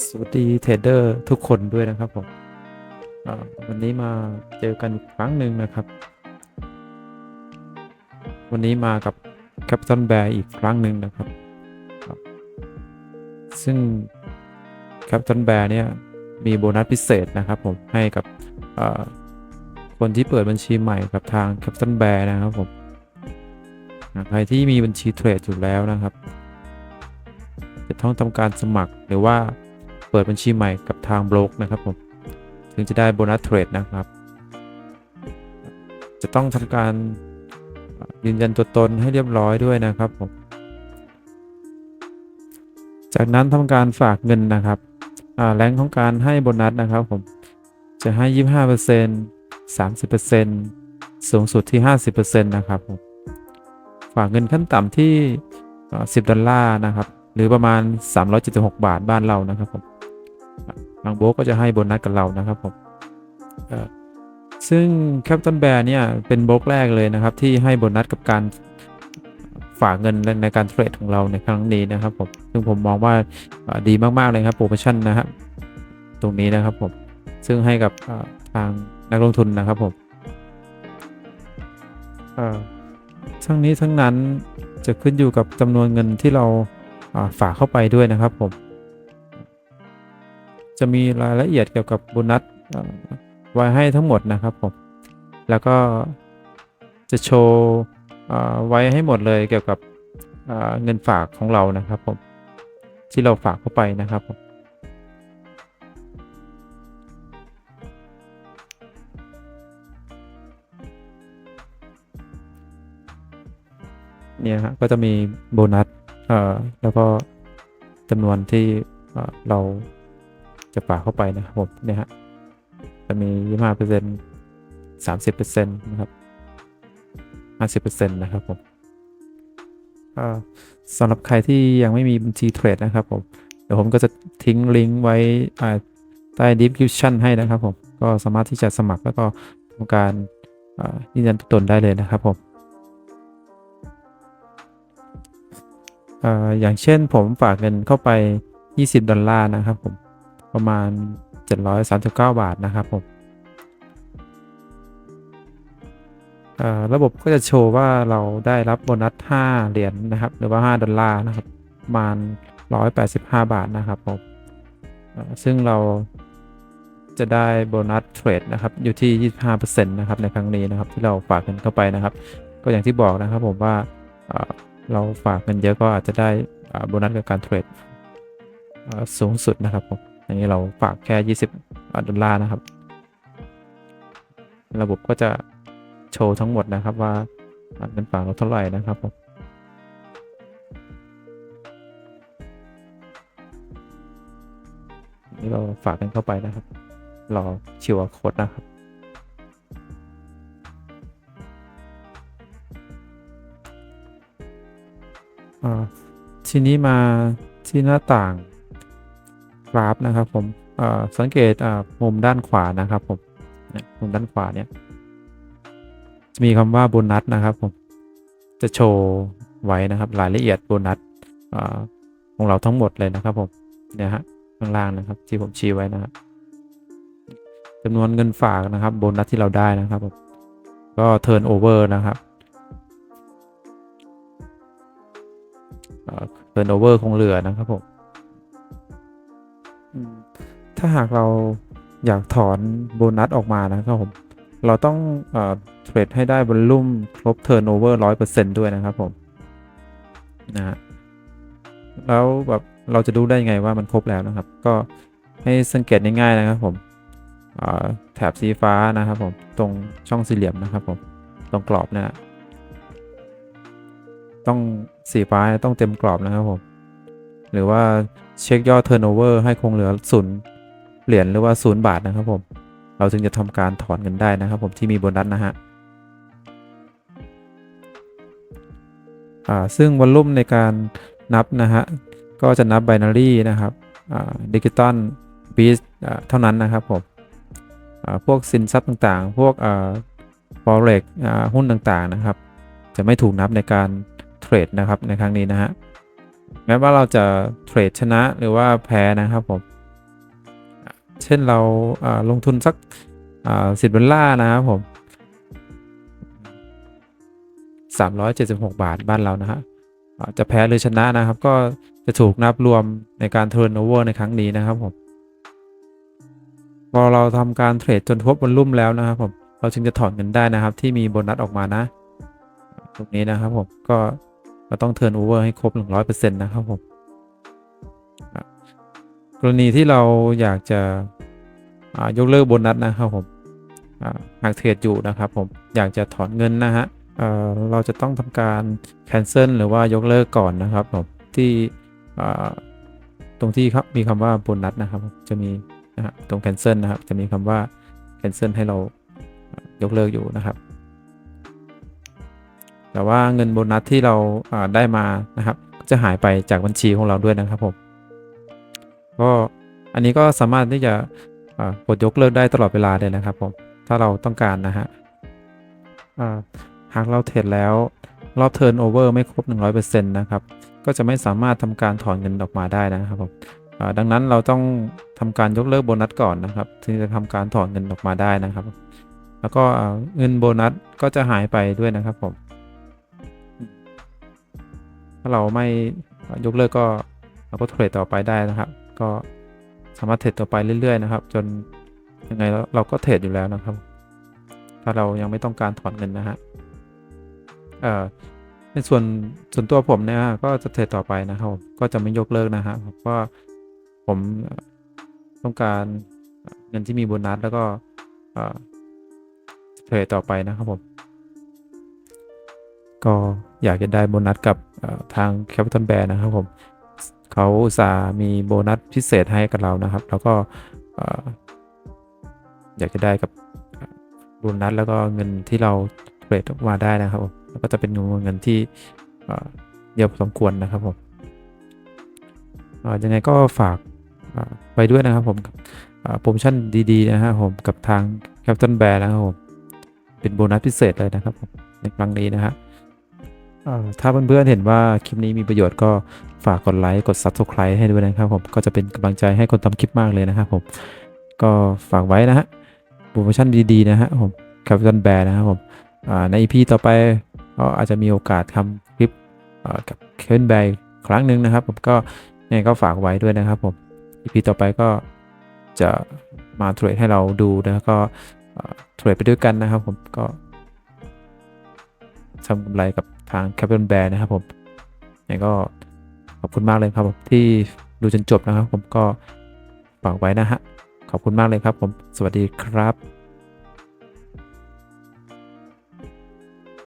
สวัสดีเทรดเดอร์ทุกคนด้วยนะครับผมวันนี้มาเจอกันอีกครั้งหนึ่งนะครับ วันนี้มากับ Capital Bear อีกครั้งหนึ่งนะครับ ซึ่ง Capital Bear เนี่ยมีโบนัสพิเศษนะครับผมให้กับคนที่เปิดบัญชีใหม่กับทาง Capital Bear นะครับผมใครที่มีบัญชีเทรดอยู่แล้วนะครับ จะต้องทำการสมัครหรือว่า เปิดบัญชีใหม่กับทางบล็อกนะครับผมถึงจะได้โบนัสเทรดนะครับ จะต้องทำการยืนยันตัวตนให้เรียบร้อยด้วยนะครับผมจากนั้นทำการฝากเงินนะครับแรงของการให้โบนัสนะครับผมจะให้ 25% 30%สูงสุดที่ 50%นะครับผมฝากเงินขั้นต่ำที่อ่า10 ดอลลาร์นะครับ หรือประมาณ 376 บาทบ้านเรานะครับผม บางโบก็จะให้โบนัสกับเรานะครับผมซึ่ง Captain Bear เนี่ยเป็นโบกแรกเลยนะครับ ที่ให้โบนัสกับการฝากเงินในการเทรดของเราในครั้งนี้นะครับผมซึ่งผมมองว่าดีมากๆเลยครับโปรโมชั่นนะครับตรงนี้นะครับผมซึ่งให้กับทางนักลงทุนนะครับผมทั้งนี้ทั้งนั้นจะขึ้นอยู่กับจำนวนเงินที่เราฝากเข้าไปด้วยนะครับผม จะมีรายละเอียดเกี่ยวกับโบนัสไว้ให้ทั้งหมดนะครับผม แล้วก็จะโชว์ไว้ให้หมดเลยเกี่ยวกับเงินฝากของเรานะครับผม ที่เราฝากเข้าไปนะครับผมเนี่ยฮะก็จะมีโบนัส เอ่อ แล้วก็จำนวนที่เรา จะฝากเข้าไปนะครับผมเนี่ยฮะจะมี 25เปอร์เซ็นต์30เปอร์เซ็นต์นะครับ 50เปอร์เซ็นต์นะครับผมสำหรับใครที่ยังไม่มีบัญชีเทรดนะครับผม เดี๋ยวผมก็จะทิ้งลิงก์ไว้ใต้ description ให้นะครับผม ก็สามารถที่จะสมัครแล้วก็ทำการยืนยันตัวตนได้เลยนะครับผมเอ่ออย่างเช่นผมฝากเงินเข้าไป 20 ดอลลาร์นะครับผม ประมาณ 739 บาทนะครับผมอ่อระบบก็จะโชว์ว่าเราได้รับโบนัส 5 เหรียญนะครับ หรือว่า 5 ดอลลาร์นะครับประมาณ 185 บาทนะครับผมซึ่งเราจะได้โบนัสเทรดนะครับอยู่ที่ 25%นะครับในครั้งนี้นะครับที่เราฝากเงินเข้าไปนะครับ ก็อย่างที่บอกนะครับผมว่าเอ่อเราฝากเงินเยอะก็อาจจะได้โบนัสกับการเทรดสูงสุดนะครับผม อย่างนี้เราฝากแค่ 20ดอลลาร์นะครับ ระบบก็จะโชว์ทั้งหมดนะครับว่าอ่าเงินฝากเราเท่าไหร่นะครับผมนี่เราฝากกันเข้าไปนะครับ รอชิวโค้ดนะครับทีนี้มาที่หน้าต่าง กราฟนะครับผมสังเกตมุมด้านขวานะครับผมมุมด้านขวาเนี่ยจะมีคำว่าโบนัสนะครับผมจะโชว์ไว้นะครับรายละเอียดโบนัสของเราทั้งหมดเลยนะครับผมเนี่ยฮะข้างล่างนะครับที่ผมชี้ไว้นะครับจำนวนเงินฝากนะครับโบนัสที่เราได้นะครับผมก็เทิร์นโอเวอร์นะครับเทิร์นโอเวอร์คงเหลือนะครับผม ถ้าหากเราอยากถอนโบนัสออกมานะครับผม เราต้องเทรดให้ได้วอลลุ่มครบเทิร์นโอเวอร์ร้อยเปอร์เซ็นด้วยนะครับผมนะฮะแล้วแบบเราจะดูได้ยังไงว่ามันครบแล้วนะครับ ก็ให้สังเกตง่ายๆนะครับผมแถบสีฟ้านะครับผมตรงช่องสี่เหลี่ยมนะครับผมตรงกรอบเนะฮะต้องสีฟ้าต้องเต็มกรอบนะครับผม หรือว่าเช็คยอด turnover ให้คงเหลือศูนย์ เหรียญหรือว่าศูนย์บาทนะครับผม เราจึงจะทำการถอนเงินได้นะครับผมที่มีโบนัสนะฮะซึ่งวอลลุ่มในการนับนะฮะก็จะนับ binary นะครับดิจิตอลบีสเท่านั้นนะครับผมพวกสินทรัพย์ต่างๆ พวกอ่า forex อ่าหุ้นต่างๆนะครับ จะไม่ถูกนับในการเทรดนะครับในครั้งนี้นะฮะแม้ว่าเราจะเทรดชนะหรือว่าแพ้นะครับผม เช่นเราลงทุนสักสิบดอลลาร์นะครับผม376บาทบ้านเรานะฮะจะแพ้หรือชนะนะครับ ก็จะถูกนับรวมในการเทิร์นโอเวอร์ในครั้งนี้นะครับผมพอเราทำการเทรดจนครบบอลลุ่มแล้วนะครับผมเราจึงจะถอนเงินได้นะครับ ที่มีโบนัสออกมานะ ตรงนี้นะครับผมก็เราต้องเทิร์นโอเวอร์ให้ครบ 100%นะครับผม กรณีที่เราอยากจะยกเลิกโบนัสนะครับผมหากเทรดอยู่นะครับผมอยากจะถอนเงินนะฮะเเราจะต้องทำการ cancel หรือว่ายกเลิกก่อนนะครับผมที่ตรงที่ครับมีคำว่าโบนัสนะครับ จะมีนะฮะตรง cancel นะครับ จะมีคำว่า cancel ให้เรายกเลิกอยู่นะครับ แต่ว่าเงินโบนัสที่เราาได้มานะครับ จะหายไปจากบัญชีของเราด้วยนะครับผม ก็อันนี้ก็สามารถที่จะกดยกเลิกได้ตลอดเวลาเลยนะครับผม ถ้าเราต้องการนะฮะหากเราเทรดแล้วรอบเทิร์นโอเวอร์ไม่ครบ 100%นะครับ ก็จะไม่สามารถทำการถอนเงินออกมาได้นะครับผมดังนั้นเราต้องทำการยกเลิกโบนัสก่อนนะครับถึงจะทำการถอนเงินออกมาได้นะครับ แล้วก็เงินโบนัสก็จะหายไปด้วยนะครับผม ถ้าเราไม่ยกเลิกก็เราก็เทรดต่อไปได้นะครับ ก็สามารถเทรดต่อไปเรื่อย ๆ นะครับ จนยังไงแล้วเราก็เทรดอยู่แล้วนะครับ ถ้าเรายังไม่ต้องการถอนเงินนะฮะเอ่อในส่วนส่วนตัวผมเนี่ยก็จะเทรดต่อไปนะครับผมก็จะไม่ยกเลิกนะฮะเพราะว่าผมต้องการเงินที่มีโบนัสแล้วก็เอ่อเทรดต่อไปนะครับผม ก็อยากจะได้โบนัสกับทาง Capital Bear นะครับผม เขาอุตส่ามีโบนัสพิเศษให้กับเรานะครับ แล้วก็ออยากจะได้กับโบนัสแล้วก็เงินที่เราเทรดออกมาได้นะครับผมแล้วก็จะเป็นเงินเงินที่เยอะพอสมควรนะครับผมยังไงก็ฝากไปด้วยนะครับผมกับโปรโมชั่นดีๆนะครับผมกับทาง Capital Bear นะครับผมเป็นโบนัสพิเศษเลยนะครับผมในครั้งนี้นะฮะ ถ้าเพื่อนๆเห็นว่าคลิปนี้มีประโยชน์ก็ฝากกดไลค์กด Subscribe ให้ด้วยนะครับผมก็จะเป็นกำลังใจให้คนทำคลิปมากเลยนะครับผมก็ฝากไว้นะฮะโปรโมชั่นดีๆนะฮะผม Capital Bear นะครับผมอ่าใน EP ต่อไปก็อาจจะมีโอกาสทำคลิปกับ Capital Bear อีกครั้งหนึ่งนะครับ ผมก็ยังไงก็ฝากไว้ด้วยนะครับผม EP ต่อไปก็จะมาเทรดให้เราดูแล้วก็เทรดไปด้วยกันนะครับผมก็ ทำกำไรกับทาง Capital Bear นะครับผมยังก็ขอบคุณมากเลยครับผมที่ดูจนจบนะครับ ผมก็ฝากไว้นะฮะขอบคุณมากเลยครับผมสวัสดีครับ